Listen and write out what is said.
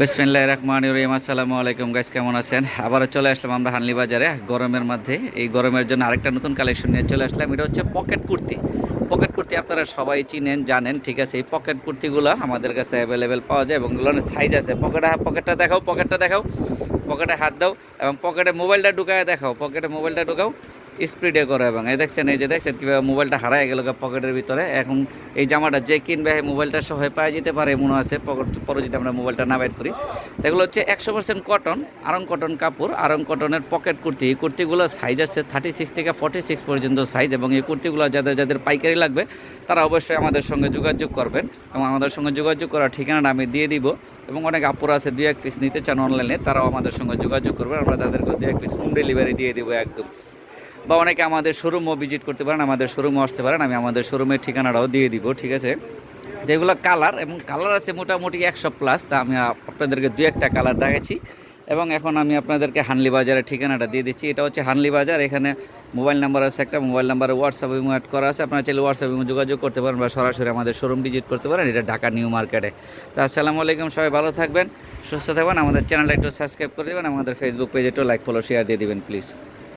বিসমিল্লাহ রহমান রহিম, আসসালামু আলাইকুম গাইস কেমন আছেন? আবারও চলে আসলাম আমরা হানলি বাজারে গরমের মধ্যে। এই গরমের জন্য আরেকটা নতুন কালেকশন নিয়ে চলে আসলাম, এটা হচ্ছে পকেট কুর্তি। পকেট কুর্তি আপনারা সবাই চিনেন, জানেন, ঠিক আছে? এই পকেট কুর্তিগুলো আমাদের কাছে অ্যাভেলেবেল পাওয়া যায় এবং এগুলোর সাইজ আছে। পকেটে পকেটটা দেখাও পকেটটা দেখাও পকেটে হাত দাও এবং পকেটে মোবাইলটা ঢুকায় দেখাও পকেটে মোবাইলটা ঢুকাও। স্পিডে করো এবং এই দেখছেন, এই যে দেখছেন কীভাবে মোবাইলটা হারায় গেল পকেটের ভিতরে। এখন এই জামাটা যে কিনবে মোবাইলটা সবাই পাওয়া যেতে পারে মনে আছে, পকেট পরে যদি আমরা মোবাইলটা না বাইর করি। এগুলো হচ্ছে একশো পার্সেন্ট কটন আরং কটন কাপড়, আরং কটনের পকেট কুর্তি। এই কুর্তিগুলোর সাইজ আছে থার্টি সিক্স থেকে ফর্টি সিক্স পর্যন্ত সাইজ এবং এই কুর্তিগুলো যাদের যাদের পাইকারি লাগবে, তারা অবশ্যই আমাদের সঙ্গে যোগাযোগ করবেন। এবং আমাদের সঙ্গে যোগাযোগ করার ঠিকানাটা আমি দিয়ে দিব। এবং অনেক আপুর আছে দু এক পিস নিতে চান অনলাইনে তারাও আমাদের সঙ্গে যোগাযোগ করবেন। আমরা তাদেরকে দু এক পিস হোম ডেলিভারি দিয়ে দিব একদম। বা অনেকে আমাদের শোরুমও ভিজিট করতে পারেন, আমাদের শোরুমও আসতে পারেন, আমি আমাদের শোরুমের ঠিকানাটাও দিয়ে দিব, ঠিক আছে? যেগুলো কালার এবং কালার আছে মোটামুটি একশো প্লাস তা আমি আপনাদেরকে দু একটা কালার দেখাচ্ছি। এবং এখন আমি আপনাদেরকে হানলি বাজারের ঠিকানাটা দিয়ে দিচ্ছি, এটা হচ্ছে হানলি বাজার, এখানে মোবাইল নাম্বার আছে একটা মোবাইল নাম্বারে হোয়াটসঅ্যাপ এবং অ্যাড করা আছে, আপনারা চাইলে হোয়াটসঅ্যাপ এবং যোগাযোগ করতে পারেন বা সরাসরি আমাদের শোরুম ভিজিট করতে পারেন, এটা ঢাকা নিউ মার্কেটে। তো আসসালামু আলাইকুম, সবাই ভালো থাকবেন, সুস্থ থাকবেন, আমাদের চ্যানেলটা একটু সাবস্ক্রাইব করে দেবেন, আমাদের ফেসবুক পেজে একটু লাইক ফলো শেয়ার দিয়ে দেবেন প্লিজ